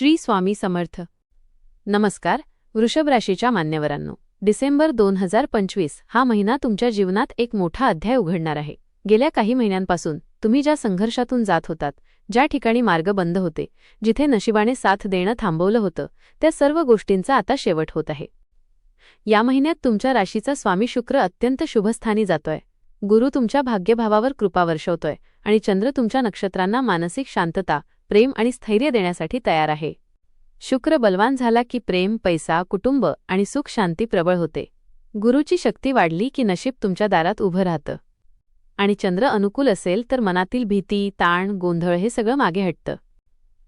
श्री स्वामी समर्थ. नमस्कार वृषभ राशीच्या मान्यवरांनो. डिसेंबर दोन हजार पंचवीस हा महिना तुमच्या जीवनात एक मोठा अध्याय उघडणार आहे. गेल्या काही महिन्यांपासून तुम्ही ज्या संघर्षातून जात होतात ज्या ठिकाणी मार्ग बंद होते जिथे नशिबाने साथ देणं थांबवलं होतं त्या सर्व गोष्टींचा आता शेवट होत आहे. या महिन्यात तुमच्या राशीचा स्वामी शुक्र अत्यंत शुभस्थानी जातोय. गुरु तुमच्या भाग्यभावावर कृपा वर्षवतोय आणि चंद्र तुमच्या नक्षत्रांना मानसिक शांतता प्रेम आणि स्थैर्य देण्यासाठी तयार आहे. शुक्र बलवान झाला की प्रेम पैसा कुटुंब आणि सुख शांती प्रबळ होते. गुरुची शक्ती वाढली की नशीब तुमच्या दारात उभं राहतं. आणि चंद्र अनुकूल असेल तर मनातील भीती ताण गोंधळ हे सगळं मागे हटतं.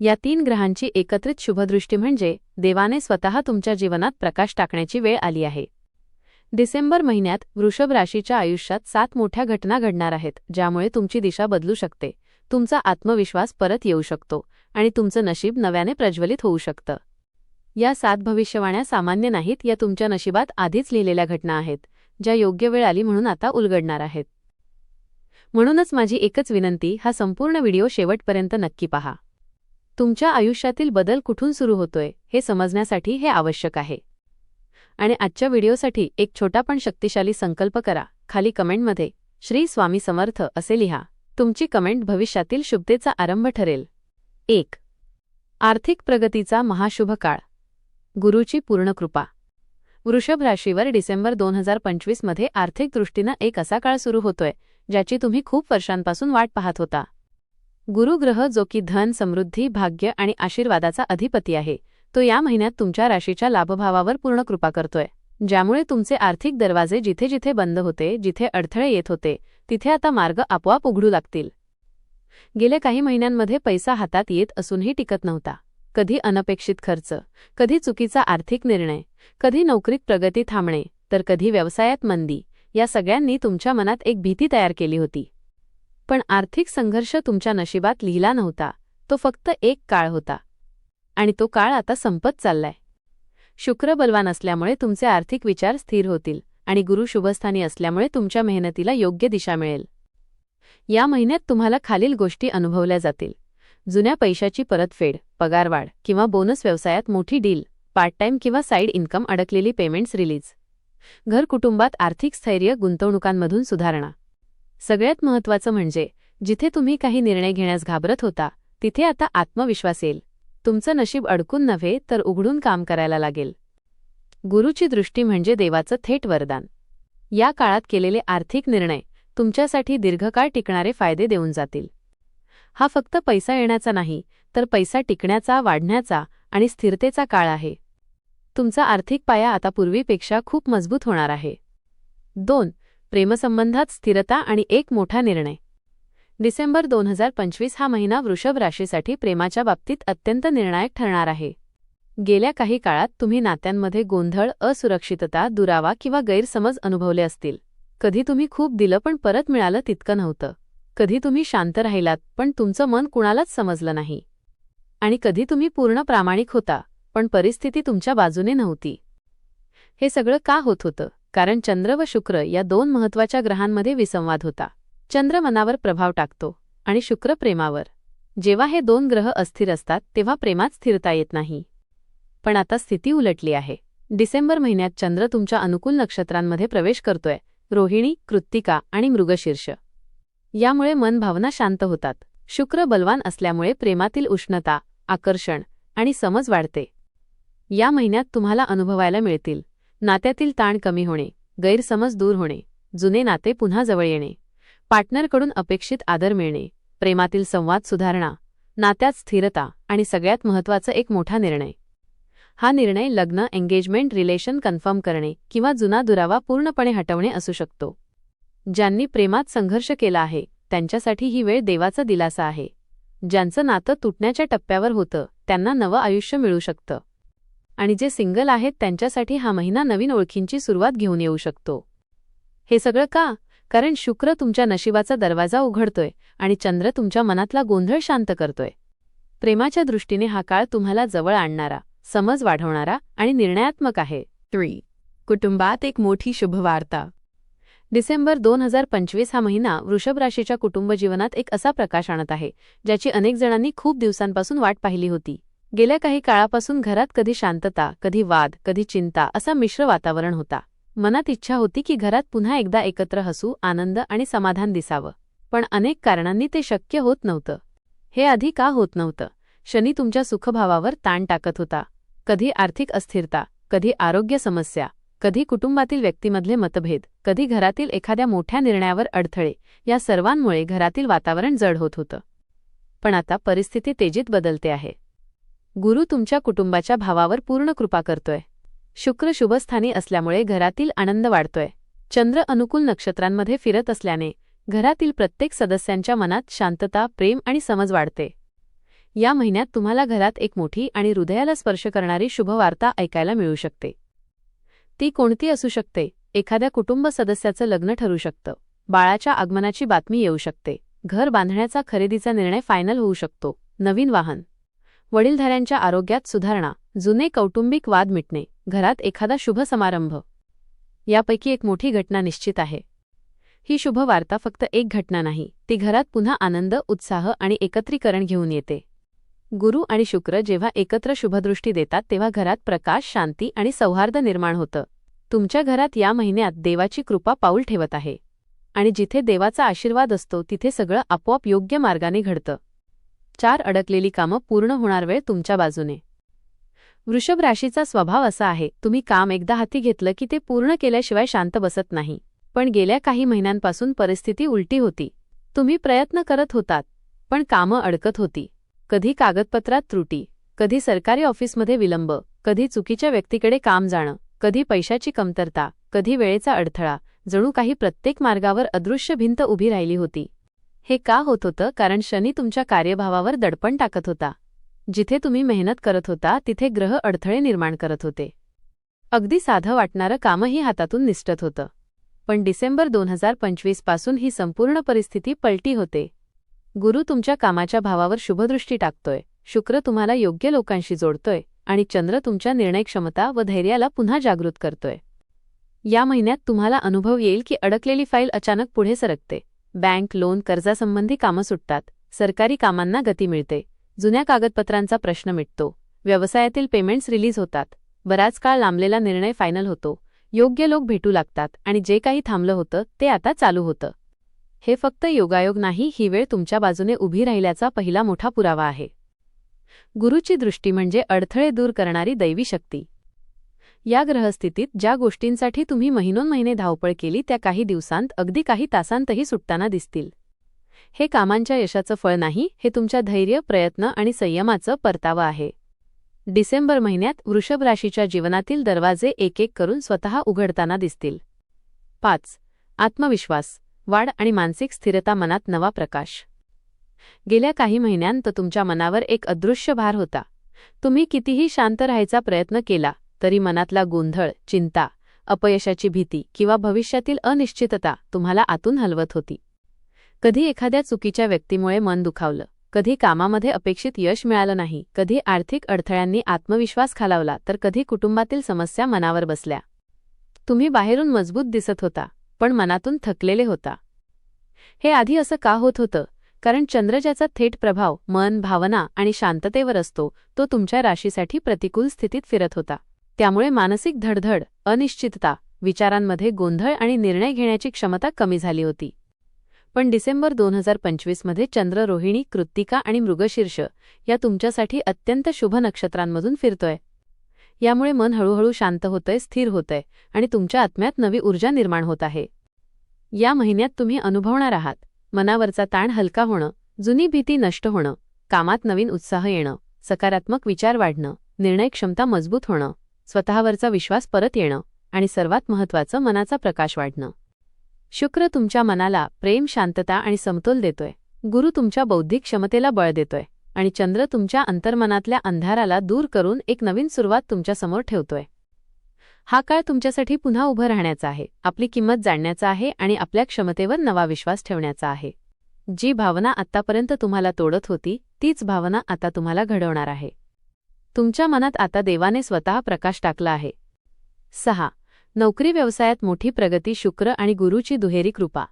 या तीन ग्रहांची एकत्रित शुभदृष्टी म्हणजे देवाने स्वतः तुमच्या जीवनात प्रकाश टाकण्याची वेळ आली आहे. डिसेंबर महिन्यात वृषभ राशीच्या आयुष्यात सात मोठ्या घटना घडणार आहेत ज्यामुळे तुमची दिशा बदलू शकते. तुमचा आत्मविश्वास परत येऊ शकतो आणि तुमचं नशीब नव्याने प्रज्वलित होऊ शकतं. या सात भविष्यवाण्या सामान्य नाहीत या तुमच्या नशिबात आधीच लिहिलेल्या घटना आहेत ज्या योग्य वेळ आली म्हणून आता उलगडणार आहेत. म्हणूनच माझी एकच विनंती हा संपूर्ण व्हिडिओ शेवटपर्यंत नक्की पहा. तुमच्या आयुष्यातील बदल कुठून सुरू होतोय हे समजण्यासाठी हे आवश्यक आहे. आणि आजच्या व्हिडिओसाठी एक छोटा पण शक्तिशाली संकल्प करा खाली कमेंटमध्ये श्री स्वामी समर्थ असे लिहा. तुमची कमेंट भविष्यातील शुभतेचा आरंभ ठरेल. एक. आर्थिक प्रगतीचा महाशुभ काळ. गुरुची पूर्ण कृपा. वृषभ राशीवर डिसेंबर दोन हजार पंचवीसमध्ये आर्थिक दृष्टीनं एक असा काळ सुरू होतोय ज्याची तुम्ही खूप वर्षांपासून वाट पाहत होता. गुरुग्रह जो की धन समृद्धी भाग्य आणि आशीर्वादाचा अधिपती आहे तो या महिन्यात तुमच्या राशीच्या लाभभावावर पूर्ण कृपा करतोय. ज्यामुळे तुमचे आर्थिक दरवाजे जिथे जिथे बंद होते जिथे अडथळे येत होते तिथे आता मार्ग आपोआप उघडू लागतील. गेल्या काही महिन्यांमध्ये पैसा हातात येत असूनही टिकत नव्हता. कधी अनपेक्षित खर्च कधी चुकीचा आर्थिक निर्णय कधी नोकरीत प्रगती थांबणे तर कधी व्यवसायात मंदी या सगळ्यांनी तुमच्या मनात एक भीती तयार केली होती. पण आर्थिक संघर्ष तुमच्या नशिबात लिहिला नव्हता तो फक्त एक काळ होता. आणि तो काळ आता संपत चाललाय. शुक्र बलवान असल्यामुळे तुमचे आर्थिक विचार स्थिर होतील. आणि गुरु शुभस्थानी असल्यामुळे तुमच्या मेहनतीला योग्य दिशा मिळेल. या महिन्यात तुम्हाला खालील गोष्टी अनुभवल्या जातील. जुन्या पैशाची परतफेड पगारवाढ किंवा बोनस व्यवसायात मोठी डील पार्ट टाइम किंवा साईड इन्कम अडकलेली पेमेंट्स रिलीज. घर कुटुंबात आर्थिक स्थैर्य गुंतवणुकांमधून सुधारणा. सगळ्यात महत्त्वाचं म्हणजे जिथे तुम्ही काही निर्णय घेण्यास घाबरत होता तिथे आता आत्मविश्वास येईल. तुमचं नशीब अडकून नव्हे तर उघडून काम करायला लागेल. गुरुची दृष्टी म्हणजे देवाचं थेट वरदान. या काळात केलेले आर्थिक निर्णय तुमच्यासाठी दीर्घकाळ टिकणारे फायदे देऊन जातील. हा फक्त पैसा येण्याचा नाही तर पैसा टिकण्याचा वाढण्याचा आणि स्थिरतेचा काळ आहे. तुमचा आर्थिक पाया आता पूर्वीपेक्षा खूप मजबूत होणार आहे. दोन प्रेमसंबंधात स्थिरता आणि एक मोठा निर्णय. डिसेंबर दोन हजार पंचवीस हा महिना वृषभ राशीसाठी प्रेमाच्या बाबतीत अत्यंत निर्णायक ठरणार आहे. गेल्या काही काळात तुम्ही नात्यांमध्ये गोंधळ असुरक्षितता दुरावा किंवा गैरसमज अनुभवले असतील. कधी तुम्ही खूप दिलं पण परत मिळालं तितकं नव्हतं. कधी तुम्ही शांत राहिलात पण तुमचं मन कुणालाच समजलं नाही. आणि कधी तुम्ही पूर्ण प्रामाणिक होता पण परिस्थिती तुमच्या बाजूने नव्हती. हे सगळं का होत होतं? कारण चंद्र व शुक्र या दोन महत्त्वाच्या ग्रहांमध्ये विसंवाद होता. चंद्र मनावर प्रभाव टाकतो आणि शुक्र प्रेमावर. जेव्हा हे दोन ग्रह अस्थिर असतात तेव्हा प्रेमात स्थिरता येत नाही. पण आता स्थिती उलटली आहे. डिसेंबर महिन्यात चंद्र तुमच्या अनुकूल नक्षत्रांमध्ये प्रवेश करतोय. रोहिणी कृत्तिका आणि मृगशीर्ष. यामुळे मन भावना शांत होतात. शुक्र बलवान असल्यामुळे प्रेमातील उष्णता आकर्षण आणि समज वाढते. या महिन्यात तुम्हाला अनुभवायला मिळतील. नात्यातील ताण कमी होणे गैरसमज दूर होणे जुने नाते पुन्हा जवळ येणे पार्टनरकडून अपेक्षित आदर मिळणे प्रेमातील संवाद सुधारणा नात्यात स्थिरता आणि सगळ्यात महत्त्वाचा एक मोठा निर्णय. हा निर्णय लग्न एंगेजमेंट रिलेशन कन्फर्म करणे किंवा जुना दुरावा पूर्णपणे हटवणे असू शकतो. ज्यांनी प्रेमात संघर्ष केला आहे त्यांच्यासाठी ही वेळ देवाचा दिलासा आहे. ज्यांचं नातं तुटण्याच्या टप्प्यावर होतं त्यांना नवं आयुष्य मिळू शकतं. आणि जे सिंगल आहेत त्यांच्यासाठी हा महिना नवीन ओळखींची सुरुवात घेऊन येऊ शकतो. हे सगळं का? कारण शुक्र तुमच्या नशिबाचा दरवाजा उघडतोय आणि चंद्र तुमच्या मनातला गोंधळ शांत करतोय. प्रेमाच्या दृष्टीने हा काळ तुम्हाला जवळ आणणारा. समज वाढवणारा आणि निर्णयात्मक आहे. थ्री कुटुंबात एक मोठी शुभवार्ता. डिसेंबर दोन हजार पंचवीस हा महिना वृषभ राशीच्या कुटुंब जीवनात एक असा प्रकाश आणत आहे ज्याची अनेक जणांनी खूप दिवसांपासून वाट पाहिली होती. गेल्या काही काळापासून घरात कधी शांतता कधी वाद कधी चिंता असा मिश्र वातावरण होता. मनात इच्छा होती की घरात पुन्हा एकदा एकत्र हसू आनंद आणि समाधान दिसावं. पण अनेक कारणांनी ते शक्य होत नव्हतं. हे आधी का होत नव्हतं? शनी तुमच्या सुखभावावर ताण टाकत होता. कधी आर्थिक अस्थिरता कधी आरोग्य समस्या कधी कुटुंबातील व्यक्तीमधले मतभेद कधी घरातील एखाद्या मोठ्या निर्णयावर अडथळे या सर्वांमुळे घरातील वातावरण जड होत होतं. पण आता परिस्थिती तेजीत बदलते आहे. गुरु तुमच्या कुटुंबाच्या भावावर पूर्ण कृपा करतोय. शुक्र शुभस्थानी असल्यामुळे घरातील आनंद वाढतोय. चंद्र अनुकूल नक्षत्रांमध्ये फिरत असल्याने घरातील प्रत्येक सदस्यांच्या मनात शांतता प्रेम आणि समज वाढते. या महिन्यात तुम्हाला घरात एक मोठी आणि हृदयाला स्पर्श करणारी शुभवार्ता ऐकायला मिळू शकते. ती कोणती असू शकते? एखाद्या कुटुंब सदस्याचं लग्न ठरू शकतं. बाळाच्या आगमनाची बातमी येऊ शकते. घर बांधण्याचा खरेदीचा निर्णय फायनल होऊ शकतो. नवीन वाहन. वडीलधाऱ्यांच्या आरोग्यात सुधारणा. जुने कौटुंबिक वाद मिटणे. घरात एखादा शुभ समारंभ. यापैकी एक मोठी घटना निश्चित आहे. ही शुभ वार्ता फक्त एक घटना नाही. ती घरात पुन्हा आनंद उत्साह आणि एकत्रीकरण घेऊन येते. गुरु आणि शुक्र जेव्हा एकत्र शुभदृष्टी देतात तेव्हा घरात प्रकाश शांती आणि सौहार्द निर्माण होतं. तुमच्या घरात या महिन्यात देवाची कृपा पाऊल ठेवत आहे. आणि जिथे देवाचा आशीर्वाद असतो तिथे सगळं आपोआप योग्य मार्गाने घडतं. चार अडकलेली कामं पूर्ण होणार वेळ तुमच्या बाजूने. वृषभ राशीचा स्वभाव असा आहे तुम्ही काम एकदा हाती घेतलं की ते पूर्ण केल्याशिवाय शांत बसत नाही. पण गेल्या काही महिन्यांपासून परिस्थिती उलटी होती. तुम्ही प्रयत्न करत होतात पण कामं अडकत होती. कधी कागदपत्रात त्रुटी कधी सरकारी ऑफिसमध्ये विलंब कधी चुकीच्या व्यक्तीकडे काम जाणं कधी पैशाची कमतरता कधी वेळेचा अडथळा जणू काही प्रत्येक मार्गावर अदृश्य भिंत उभी राहिली होती. हे का होत होतं? कारण शनी तुमच्या कार्यभावावर दडपण टाकत होता. जिथे तुम्ही मेहनत करत होता तिथे ग्रह अडथळे निर्माण करत होते. अगदी साधं वाटणारं कामही हातातून निसटत होतं. पण डिसेंबर दोन हजार पंचवीसपासून ही संपूर्ण परिस्थिती पलटी होते. गुरु तुमच्या कामाच्या भावावर शुभदृष्टी टाकतोय. शुक्र तुम्हाला योग्य लोकांशी जोडतोय आणि चंद्र तुमच्या निर्णय क्षमता व धैर्याला पुन्हा जागृत करतोय. या महिन्यात तुम्हाला अनुभव येईल की अडकलेली फाईल अचानक पुढे सरकते. बँक लोन कर्जासंबंधी कामं सुटतात. सरकारी कामांना गती मिळते. जुन्या कागदपत्रांचा प्रश्न मिटतो. व्यवसायातील पेमेंट्स रिलीज होतात. बराच काळ लांबलेला निर्णय फायनल होतो. योग्य लोक भेटू लागतात आणि जे काही थांबलं होतं ते आता चालू होतं. हे फक्त योगायोग नाही ही वेळ तुमच्या बाजूने उभी राहिल्याचा पहिला मोठा पुरावा आहे. गुरुची दृष्टी म्हणजे अडथळे दूर करणारी दैवी शक्ती. या ग्रहस्थितीत ज्या गोष्टींसाठी तुम्ही महिनोन महिने धावपळ केली त्या काही दिवसांत अगदी काही तासांतही सुटताना दिसतील. हे कामांच्या यशाचं फळ नाही हे तुमच्या धैर्य प्रयत्न आणि संयमाचं परतावं आहे. डिसेंबर महिन्यात वृषभ राशीच्या जीवनातील दरवाजे एक एक करून स्वतः उघडताना दिसतील. पाच. आत्मविश्वास. वाढ आणि मानसिक स्थिरता मनात नवा प्रकाश. गेल्या काही महिन्यांत तुमच्या मनावर एक अदृश्य भार होता. तुम्ही कितीही शांत राहायचा प्रयत्न केला तरी मनातला गोंधळ चिंता अपयशाची भीती किंवा भविष्यातील अनिश्चितता तुम्हाला आतून हलवत होती. कधी एखाद्या चुकीच्या व्यक्तीमुळे मन दुखावलं कधी कामामध्ये अपेक्षित यश मिळालं नाही कधी आर्थिक अडथळ्यांनी आत्मविश्वास खालावला तर कधी कुटुंबातील समस्या मनावर बसल्या. तुम्ही बाहेरून मजबूत दिसत होता. पण मनातून थकलेले होता. हे आधी असं का होत होतं? कारण चंद्र ज्याचा थेट प्रभाव मन भावना आणि शांततेवर असतो तो तुमच्या राशीसाठी प्रतिकूल स्थितीत फिरत होता. त्यामुळे मानसिक धडधड अनिश्चितता विचारांमध्ये गोंधळ आणि निर्णय घेण्याची क्षमता कमी झाली होती. पण डिसेंबर दोन हजार पंचवीसमध्ये चंद्र रोहिणी कृत्तिका आणि मृगशीर्ष या तुमच्यासाठी अत्यंत शुभ नक्षत्रांमधून फिरतोय. यामुळे मन हळूहळू शांत होतंय स्थिर होतंय आणि तुमच्या आत्म्यात नवी ऊर्जा निर्माण होत आहे. या महिन्यात तुम्ही अनुभवणार आहात. मनावरचा ताण हलका होणं जुनी भीती नष्ट होणं कामात नवीन उत्साह येणं सकारात्मक विचार वाढणं निर्णय क्षमता मजबूत होणं स्वतःवरचा विश्वास परत येणं आणि सर्वात महत्त्वाचं मनाचा प्रकाश वाढणं. शुक्र तुमच्या मनाला प्रेम शांतता आणि समतोल देतोय. गुरु तुमच्या बौद्धिक क्षमतेला बळ देतोय. आणि चंद्र तुमच्या अंतर्मनातल्या अंधाराला दूर करून एक नवीन सुरुवात तुमच्यासमोर ठेवतोय. हा काळ तुमच्यासाठी पुन्हा उभं राहण्याचा आहे आपली किंमत जाणण्याचा आहे आणि आपल्या क्षमतेवर नवा विश्वास ठेवण्याचा आहे. जी भावना आत्तापर्यंत तुम्हाला तोडत होती तीच भावना आता तुम्हाला घडवणार आहे. तुमच्या मनात आता देवाने स्वतः प्रकाश टाकला आहे. सहा. नोकरी व्यवसायात मोठी प्रगती शुक्र आणि गुरुची दुहेरी कृपा.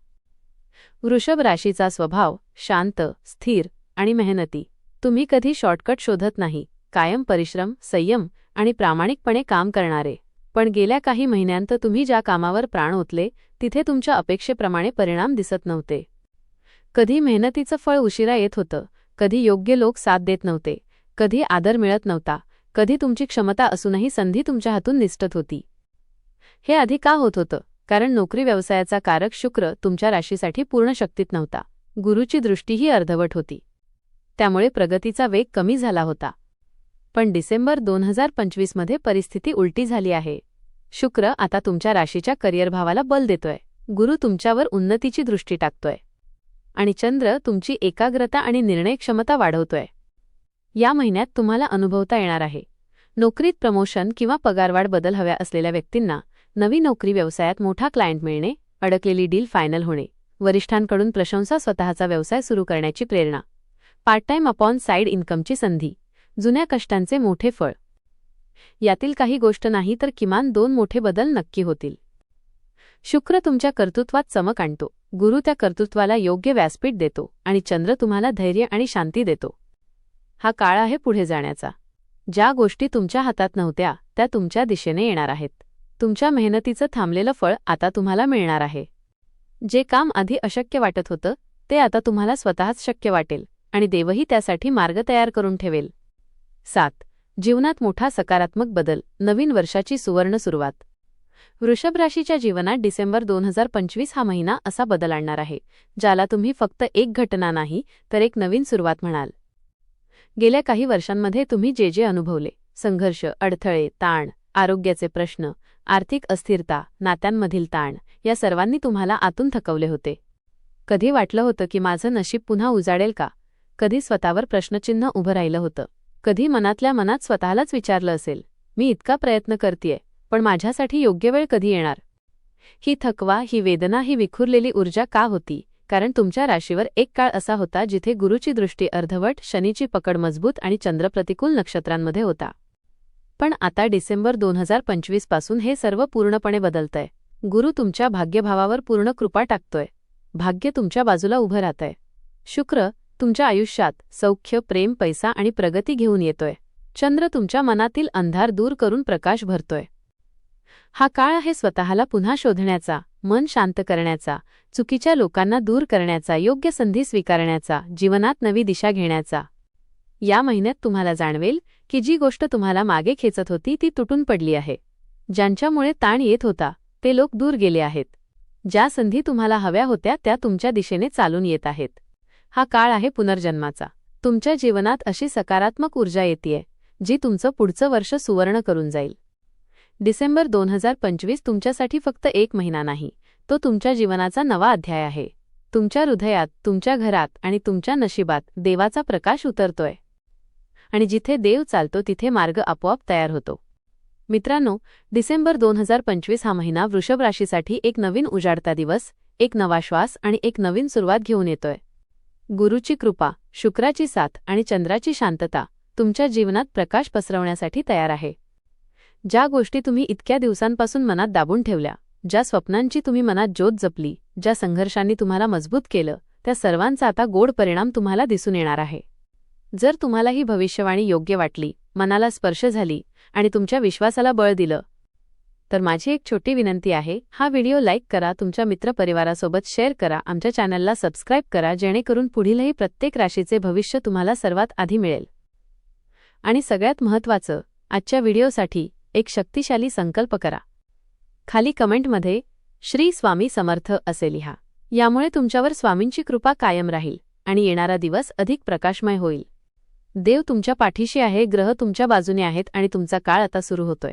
वृषभ राशीचा स्वभाव शांत स्थिर आणि मेहनती. तुम्ही कधी शॉर्टकट शोधत नाही कायम परिश्रम संयम आणि प्रामाणिकपणे काम करणारे. पण गेल्या काही महिन्यांत तुम्ही ज्या कामावर प्राण ओतले तिथे तुमच्या अपेक्षेप्रमाणे परिणाम दिसत नव्हते. कधी मेहनतीचं फळ उशिरा येत होतं कधी योग्य लोक साथ देत नव्हते कधी आदर मिळत नव्हता कधी तुमची क्षमता असूनही संधी तुमच्या हातून निष्ठत होती. हे आधी का होत होतं? कारण नोकरी व्यवसायाचा कारक शुक्र तुमच्या राशीसाठी पूर्ण शक्तीत नव्हता. गुरुची दृष्टीही अर्धवट होती. त्यामुळे प्रगतीचा वेग कमी झाला होता. पण डिसेंबर दोन हजार पंचवीसमध्ये परिस्थिती उलटी झाली आहे. शुक्र आता तुमच्या राशीच्या करिअर भावाला बल देतोय. गुरु तुमच्यावर उन्नतीची दृष्टी टाकतोय. आणि चंद्र तुमची एकाग्रता आणि निर्णय क्षमता वाढवतोय. या महिन्यात तुम्हाला अनुभवता येणार आहे. नोकरीत प्रमोशन किंवा पगारवाढ बदल हव्या असलेल्या व्यक्तींना नवी नोकरी व्यवसायात मोठा क्लायंट मिळणे अडकलेली डील फायनल होणे वरिष्ठांकडून प्रशंसा स्वतःचा व्यवसाय सुरू करण्याची प्रेरणा. पार्ट टाइम अपॉन साईड इन्कमची संधी. जुन्या कष्टांचे मोठे फळ. यातील काही गोष्ट नाही तर किमान दोन मोठे बदल नक्की होतील. शुक्र तुमच्या कर्तृत्वात चमक आणतो. गुरु त्या कर्तृत्वाला योग्य व्यासपीठ देतो आणि चंद्र तुम्हाला धैर्य आणि शांती देतो. हा काळ आहे पुढे जाण्याचा. ज्या गोष्टी तुमच्या हातात नव्हत्या त्या तुमच्या दिशेने येणार आहेत. तुमच्या मेहनतीचं थांबलेलं फळ आता तुम्हाला मिळणार आहे. जे काम आधी अशक्य वाटत होतं ते आता तुम्हाला स्वतःच शक्य वाटेल. आणि देवही त्यासाठी मार्ग तयार करून ठेवेल. सात. जीवनात मोठा सकारात्मक बदल. नवीन वर्षाची सुवर्ण सुरुवात. वृषभ राशीच्या जीवनात डिसेंबर दोन हजार पंचवीस हा महिना असा बदल आणणार आहे ज्याला तुम्ही फक्त एक घटना नाही तर एक नवीन सुरुवात म्हणाल. गेल्या काही वर्षांमध्ये तुम्ही जे जे अनुभवले संघर्ष अडथळे ताण आरोग्याचे प्रश्न आर्थिक अस्थिरता नात्यांमधील ताण या सर्वांनी तुम्हाला आतून थकवले होते. कधी वाटलं होतं की माझं नशीब पुन्हा उजाडेल का? कधी स्वतःवर प्रश्नचिन्ह उभं राहिलं होतं. कधी मनातल्या मनात स्वतःलाच विचारलं असेल मी इतका प्रयत्न करतेय पण माझ्यासाठी योग्य वेळ कधी येणार? ही थकवा ही वेदना ही विखुरलेली ऊर्जा का होती? कारण तुमच्या राशीवर एक काळ असा होता जिथे गुरुची दृष्टी अर्धवट शनीची पकड मजबूत आणि चंद्रप्रतिकूल नक्षत्रांमध्ये होता. पण आता डिसेंबर दोन हजार पंचवीसपासून हे सर्व पूर्णपणे बदलतंय. गुरु तुमच्या भाग्यभावावर पूर्ण कृपा टाकतोय. भाग्य तुमच्या बाजूला उभं राहतंय. शुक्र तुमच्या आयुष्यात सौख्य प्रेम पैसा आणि प्रगती घेऊन येतोय. चंद्र तुमच्या मनातील अंधार दूर करून प्रकाश भरतोय. हा काळ आहे स्वतःला पुन्हा शोधण्याचा मन शांत करण्याचा चुकीच्या लोकांना दूर करण्याचा योग्य संधी स्वीकारण्याचा जीवनात नवी दिशा घेण्याचा. या महिन्यात तुम्हाला जाणवेल की जी गोष्ट तुम्हाला मागे खेचत होती ती तुटून पडली आहे. ज्यांच्यामुळे ताण येत होता ते लोक दूर गेले आहेत. ज्या संधी तुम्हाला हव्या होत्या त्या तुमच्या दिशेने चालून येत आहेत. हा काळ आहे पुनर्जन्माचा. तुमच्या जीवनात अशी सकारात्मक ऊर्जा येते जी तुमचं पुढचं वर्ष सुवर्ण करून जाईल. डिसेंबर दोन हजार पंचवीस तुमच्यासाठी फक्त एक महिना नाही तो तुमच्या जीवनाचा नवा अध्याय आहे. तुमच्या हृदयात तुमच्या घरात आणि तुमच्या नशिबात देवाचा प्रकाश उतरतोय. आणि जिथे देव चालतो तिथे मार्ग आपोआप तयार होतो. मित्रांनो डिसेंबर दोन हजार पंचवीस हा महिना वृषभ राशीसाठी एक नवीन उजाडता दिवस एक नवा श्वास आणि एक नवीन सुरुवात घेऊन येतोय. गुरुची कृपा शुक्राची साथ आणि चंद्राची शांतता तुमच्या जीवनात प्रकाश पसरवण्यासाठी तयार आहे. ज्या गोष्टी तुम्ही इतक्या दिवसांपासून मनात दाबून ठेवल्या ज्या स्वप्नांची तुम्ही मनात ज्योत जपली ज्या संघर्षांनी तुम्हाला मजबूत केलं त्या सर्वांचा आता गोड परिणाम तुम्हाला दिसून येणार आहे. जर तुम्हाला ही भविष्यवाणी योग्य वाटली मनाला स्पर्श झाली आणि तुमच्या विश्वासाला बळ दिलं तर माझी एक छोटी विनंती आहे हा व्हिडिओ लाईक करा तुमच्या मित्रपरिवारासोबत शेअर करा आमच्या चॅनलला सबस्क्राईब करा जेणेकरून पुढीलही प्रत्येक राशीचे भविष्य तुम्हाला सर्वात आधी मिळेल. आणि सगळ्यात महत्त्वाचं आजच्या व्हिडिओसाठी एक शक्तिशाली संकल्प करा. खाली कमेंटमध्ये श्री स्वामी समर्थ असे लिहा. यामुळे तुमच्यावर स्वामींची कृपा कायम राहील आणि येणारा दिवस अधिक प्रकाशमय होईल. देव तुमच्या पाठीशी आहे ग्रह तुमच्या बाजूने आहेत आणि तुमचा काळ आता सुरू होतोय.